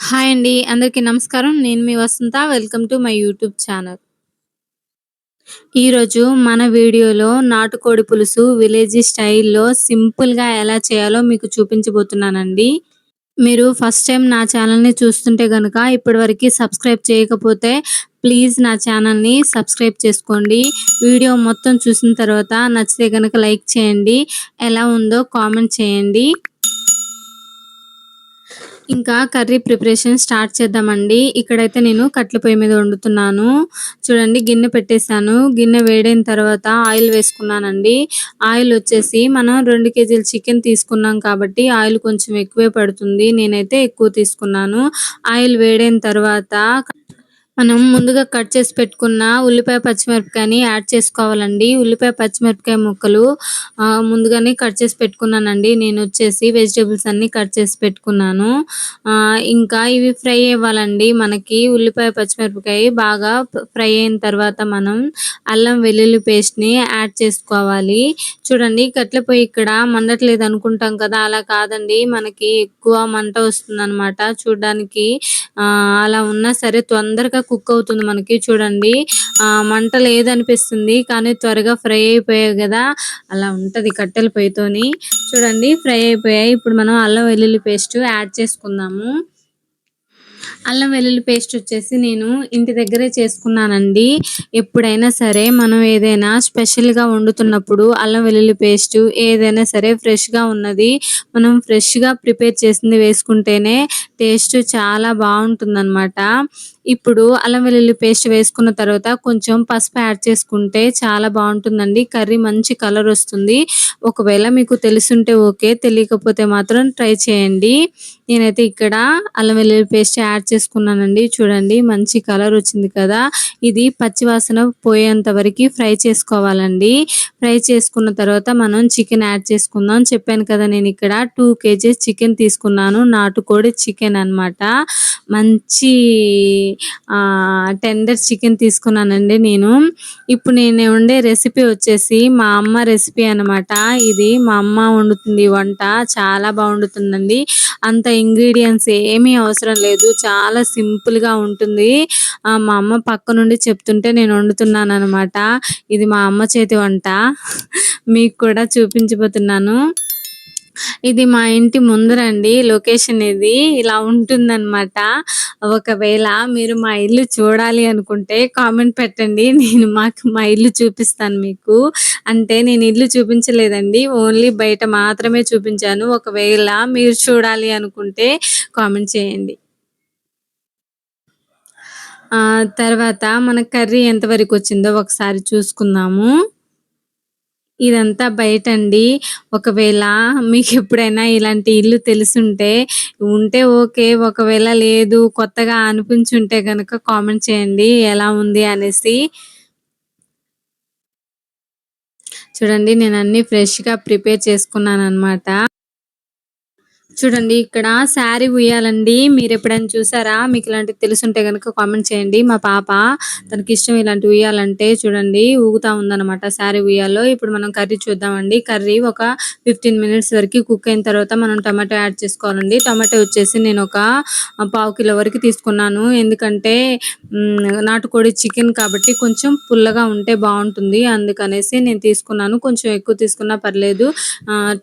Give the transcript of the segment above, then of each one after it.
Hi అండి అందరికీ నమస్కారం. నేను మీ Vasantha welcome to my YouTube channel. ఈరోజు మన వీడియోలో నాటుకోడి పులుసు విలేజీ స్టైల్లో సింపుల్గా ఎలా చేయాలో మీకు చూపించబోతున్నానండి. మీరు ఫస్ట్ టైం నా ఛానల్ని చూస్తుంటే కనుక ఇప్పటివరకు సబ్స్క్రైబ్ చేయకపోతే ప్లీజ్ నా ఛానల్ని సబ్స్క్రైబ్ చేసుకోండి. వీడియో మొత్తం చూసిన తర్వాత నచ్చితే కనుక లైక్ చేయండి. ఎలా ఉందో కామెంట్ చేయండి. ఇంకా కర్రీ ప్రిపరేషన్ స్టార్ట్ చేద్దామండి. ఇక్కడైతే నేను కట్ల పొయ్యి మీద వండుతున్నాను. చూడండి గిన్నె పెట్టేశాను. గిన్నె వేడైన తర్వాత ఆయిల్ వేసుకున్నానండి. ఆయిల్ వచ్చేసి మనం రెండు కేజీల చికెన్ తీసుకున్నాం కాబట్టి ఆయిల్ కొంచెం ఎక్కువే పడుతుంది. నేనైతే ఎక్కువ తీసుకున్నాను. ఆయిల్ వేడైన తర్వాత మనం ముందుగా కట్ చేసి పెట్టుకున్న ఉల్లిపాయ పచ్చిమిరపకాయని యాడ్ చేసుకోవాలండి. ఉల్లిపాయ పచ్చిమిరపకాయ ముక్కలు ముందుగానే కట్ చేసి పెట్టుకున్నానండి. నేను వచ్చేసి వెజిటేబుల్స్ అన్ని కట్ చేసి పెట్టుకున్నాను. ఇంకా ఇవి ఫ్రై అవ్వాలండి. మనకి ఉల్లిపాయ పచ్చిమిరపకాయ బాగా ఫ్రై అయిన తర్వాత మనం అల్లం వెల్లుల్లి పేస్ట్ని యాడ్ చేసుకోవాలి. చూడండి కట్ల పొయ్యి ఇక్కడ మండట్లేదు అనుకుంటాం కదా అలా కాదండి. మనకి ఎక్కువ మంట వస్తుంది అనమాట చూడడానికి అలా ఉన్నా సరే తొందరగా కుక్ అవుతుంది మనకి చూడండి. ఆ మంట లేదనిపిస్తుంది కానీ త్వరగా ఫ్రై అయిపోయాయి కదా. అలా ఉంటుంది కట్టెల పొయ్యితోని. చూడండి ఫ్రై అయిపోయాయి. ఇప్పుడు మనం అల్లం వెల్లుల్లి పేస్ట్ యాడ్ చేసుకుందాము. అల్లం వెల్లుల్లి పేస్ట్ వచ్చేసి నేను ఇంటి దగ్గరే చేసుకున్నానండి. ఎప్పుడైనా సరే మనం ఏదైనా స్పెషల్గా వండుతున్నప్పుడు అల్లం వెల్లుల్లి పేస్ట్ ఏదైనా సరే ఫ్రెష్గా ఉన్నది మనం ఫ్రెష్గా ప్రిపేర్ చేసింది వేసుకుంటేనే టేస్ట్ చాలా బాగుంటుందన్నమాట. ఇప్పుడు అల్లం వెల్లుల్లి పేస్ట్ వేసుకున్న తర్వాత కొంచెం పసుపు యాడ్ చేసుకుంటే చాలా బాగుంటుందండి. కర్రీ మంచి కలర్ వస్తుంది. ఒకవేళ మీకు తెలుసుంటే ఓకే తెలియకపోతే మాత్రం ట్రై చేయండి. నేనైతే ఇక్కడ అల్లం వెల్లుల్లి పేస్ట్ యాడ్ చేసుకున్నానండి. చూడండి మంచి కలర్ వచ్చింది కదా. ఇది పచ్చివాసన పోయేంత వరకు ఫ్రై చేసుకోవాలండి. ఫ్రై చేసుకున్న తర్వాత మనం చికెన్ యాడ్ చేసుకుందాం. చెప్పాను కదా నేను ఇక్కడ టూ కేజీస్ చికెన్ తీసుకున్నాను. నాటుకోడి చికెన్ అనమాట మంచి టెండర్ చికెన్ తీసుకున్నానండి నేను. ఇప్పుడు నేను వండే రెసిపీ వచ్చేసి మా అమ్మ రెసిపీ అనమాట ఇది మా అమ్మ వండుతుంది వంట. చాలా బాగుండుతుందండి అంత ఇంగ్రీడియంట్స్ ఏమీ అవసరం లేదు. చాలా సింపుల్గా ఉంటుంది. మా అమ్మ పక్క నుండి చెప్తుంటే నేను వండుతున్నాను అనమాట ఇది మా అమ్మ చేతి వంట. మీకు కూడా చూపించబోతున్నాను. ఇది మా ఇంటి ముందరండి లొకేషన్ ఇది. ఇలా ఉంటుందన్నమాట. ఒకవేళ మీరు మా ఇల్లు చూడాలి అనుకుంటే కామెంట్ పెట్టండి. నేను మాకు మా ఇల్లు చూపిస్తాను మీకు. అంటే నేను ఇల్లు చూపించలేదండి. ఓన్లీ బయట మాత్రమే చూపించాను. ఒకవేళ మీరు చూడాలి అనుకుంటే కామెంట్ చేయండి. తర్వాత మన కర్రీ ఎంతవరకు వచ్చిందో ఒకసారి చూసుకుందాము. ఇదంతా బయట అండి ఒకవేళ మీకు ఎప్పుడైనా ఇలాంటి ఇల్లు తెలుసుంటే ఉంటే ఓకే ఒకవేళ లేదు కొత్తగా అనిపించుంటే కనుక కామెంట్ చేయండి. ఎలా ఉంది అనేసి. చూడండి నేను అన్ని ఫ్రెష్గా ప్రిపేర్ చేసుకున్నాను అనమాట చూడండి ఇక్కడ శారీ ఉయ్యాలండి. మీరు ఎప్పుడైనా చూసారా? మీకు ఇలాంటివి తెలుసుంటే కనుక కామెంట్ చేయండి. మా పాప తనకి ఇష్టం ఇలాంటి ఉయ్యాలంటే చూడండి ఊగుతా ఉందన్నమాట శారీ ఉయ్యాలో ఇప్పుడు మనం కర్రీ చూద్దామండి. కర్రీ ఒక ఫిఫ్టీన్ మినిట్స్ వరకు కుక్ అయిన తర్వాత మనం టమాటో యాడ్ చేసుకోవాలండి. టమాటో వచ్చేసి నేను ఒక పావు కిలో వరకు తీసుకున్నాను. ఎందుకంటే నాటుకోడి చికెన్ కాబట్టి కొంచెం పుల్లగా ఉంటే బాగుంటుంది. అందుకనేసి నేను తీసుకున్నాను. కొంచెం ఎక్కువ తీసుకున్నా పర్లేదు.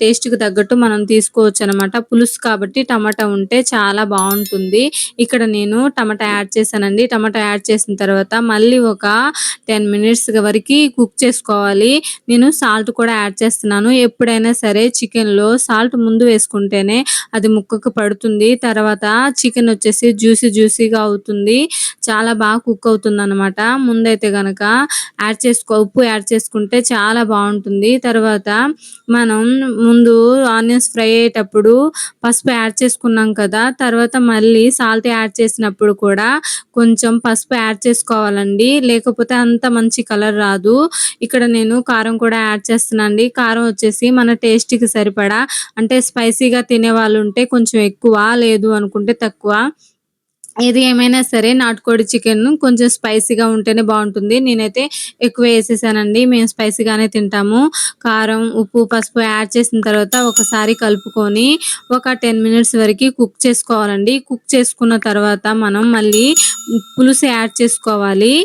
టేస్ట్కి తగ్గట్టు మనం తీసుకోవచ్చు అనమాట పులుసు కాబట్టి టమాటా ఉంటే చాలా బాగుంటుంది. ఇక్కడ నేను టమాటా యాడ్ చేశానండి. టమాటా యాడ్ చేసిన తర్వాత మళ్ళీ ఒక టెన్ మినిట్స్ వరకు కుక్ చేసుకోవాలి. నేను సాల్ట్ కూడా యాడ్ చేస్తున్నాను. ఎప్పుడైనా సరే చికెన్లో సాల్ట్ ముందు వేసుకుంటేనే అది ముక్కకు పడుతుంది. తర్వాత చికెన్ వచ్చేసి జ్యూసీ జ్యూసీగా అవుతుంది. చాలా బాగా కుక్ అవుతుంది అనమాట ముందైతే గనక యాడ్ చేసుకో ఉప్పు యాడ్ చేసుకుంటే చాలా బాగుంటుంది. తర్వాత మనం ముందు ఆనియన్స్ ఫ్రై అయ్యేటప్పుడు పసుపు యాడ్ చేసుకున్నాం కదా తర్వాత మళ్ళీ సాల్ట్ యాడ్ చేసినప్పుడు కూడా కొంచెం పసుపు యాడ్ చేసుకోవాలండి. లేకపోతే అంత మంచి కలర్ రాదు. ఇక్కడ నేను కారం కూడా యాడ్ చేస్తున్నాండి కారం వచ్చేసి మన టేస్ట్కి సరిపడా. అంటే స్పైసీగా తినే వాళ్ళు ఉంటే కొంచెం ఎక్కువ లేదు అనుకుంటే తక్కువ. ఏది ఏమైనా సరే నాటుకోడి చికెన్ కొంచెం స్పైసీగా ఉంటేనే బాగుంటుంది. నేనైతే ఎక్కువ వేసేసానండి. మేము స్పైసీగానే తింటాము. కారం ఉప్పు పసుపు యాడ్ చేసిన తర్వాత ఒకసారి కలుపుకొని ఒక టెన్ మినిట్స్ వరకు కుక్ చేసుకోవాలండి. కుక్ చేసుకున్న తర్వాత మనం మళ్ళీ పులుసు యాడ్ చేసుకోవాలి.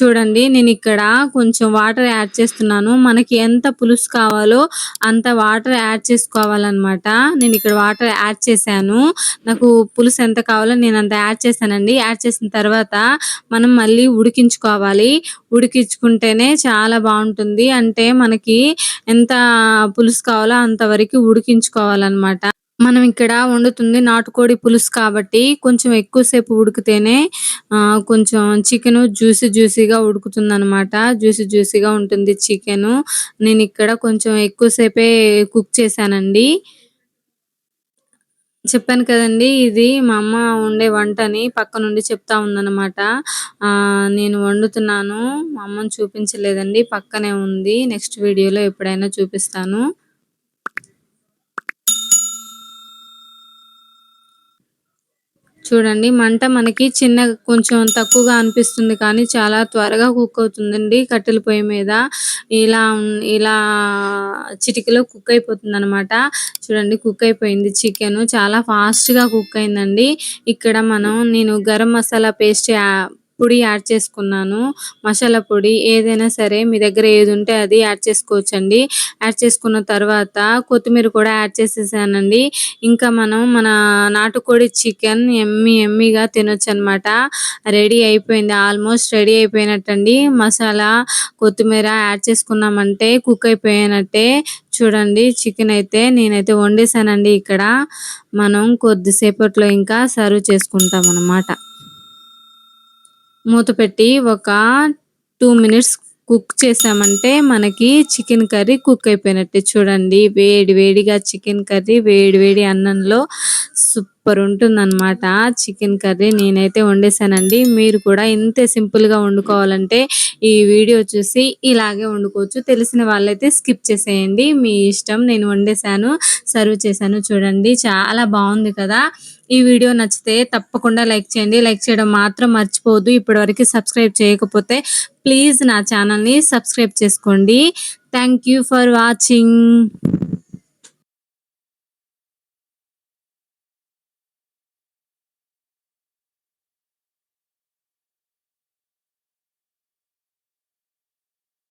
చూడండి నేను ఇక్కడ కొంచెం వాటర్ యాడ్ చేస్తున్నాను. మనకి ఎంత పులుసు కావాలో అంత వాటర్ యాడ్ చేసుకోవాలన్నమాట. నేను ఇక్కడ వాటర్ యాడ్ చేశాను. నాకు పులుసు ఎంత కావాలో నేను అంత యాడ్ చేశానండి. యాడ్ చేసిన తర్వాత మనం మళ్ళీ ఉడికించుకోవాలి. ఉడికించుకుంటేనే చాలా బాగుంటుంది. అంటే మనకి ఎంత పులుసు కావాలో అంతవరకు ఉడికించుకోవాలన్నమాట. మనం ఇక్కడ వండుతుంది నాటుకోడి పులుసు కాబట్టి కొంచెం ఎక్కువసేపు ఉడికితేనే కొంచెం చికెన్ జ్యూసీ జ్యూసీగా ఉడుకుతుంది అనమాట జ్యూసీ జ్యూసీగా ఉంటుంది చికెన్ నేను ఇక్కడ కొంచెం ఎక్కువసేపే కుక్ చేశానండి చెప్పాను కదండీ! ఇది మా అమ్మ వండే వంటని పక్క నుండి చెప్తా ఉందనమాట. నేను వండుతున్నాను. మా అమ్మని చూపించలేదండి. పక్కనే ఉంది. నెక్స్ట్ వీడియోలో ఎప్పుడైనా చూపిస్తాను. చూడండి మంట మనకి చిన్న కొంచెం తక్కువగా అనిపిస్తుంది కానీ చాలా త్వరగా కుక్ అవుతుందండి కట్టెల పొయ్యి మీద. ఇలా ఇలా చిటికలో కుక్ అయిపోతుంది అనమాట చూడండి కుక్ అయిపోయింది చికెన్ చాలా ఫాస్ట్గా కుక్ అయిందండి. ఇక్కడ మనం నేను గరం మసాలా పేస్ట్ పొడి యాడ్ చేసుకున్నాను. మసాలా పొడి ఏదైనా సరే మీ దగ్గర ఏది ఉంటే అది యాడ్ చేసుకోవచ్చండి. యాడ్ చేసుకున్న తర్వాత కొత్తిమీర కూడా యాడ్ చేసేసానండి. ఇంకా మనం మన నాటుకోడి చికెన్ ఎమ్మి ఎమ్మిగా తినొచ్చు అనమాట రెడీ అయిపోయింది. Almost ready అయిపోయినట్టండి. మసాలా కొత్తిమీర యాడ్ చేసుకున్నామంటే కుక్ అయిపోయినట్టే. చూడండి చికెన్ అయితే నేనైతే వండేసానండి ఇక్కడ. మనం కొద్దిసేపట్లో ఇంకా సర్వ్ చేసుకుంటాం అన్నమాట మూత పెట్టి ఒక టూ మినిట్స్ కుక్ చేసామంటే మనకి చికెన్ కర్రీ కుక్ అయిపోయినట్టే. చూడండి వేడి వేడిగా చికెన్ కర్రీ వేడి వేడి అన్నంలో సూప్ సూపర్ ఉంటుందన్నమాట. చికెన్ కర్రీ నేనైతే వండేసానండి. మీరు కూడా ఇంతే సింపుల్గా వండుకోవాలంటే ఈ వీడియో చూసి ఇలాగే వండుకోవచ్చు. తెలిసిన వాళ్ళైతే స్కిప్ చేసేయండి. మీ ఇష్టం నేను వండేసాను సర్వ్ చేశాను చూడండి. చాలా బాగుంది కదా. ఈ వీడియో నచ్చితే తప్పకుండా లైక్ చేయండి. లైక్ చేయడం మాత్రం మర్చిపోవద్దు. ఇప్పటివరకు సబ్స్క్రైబ్ చేయకపోతే ప్లీజ్ నా ఛానల్ని సబ్స్క్రైబ్ చేసుకోండి. Thank for watching.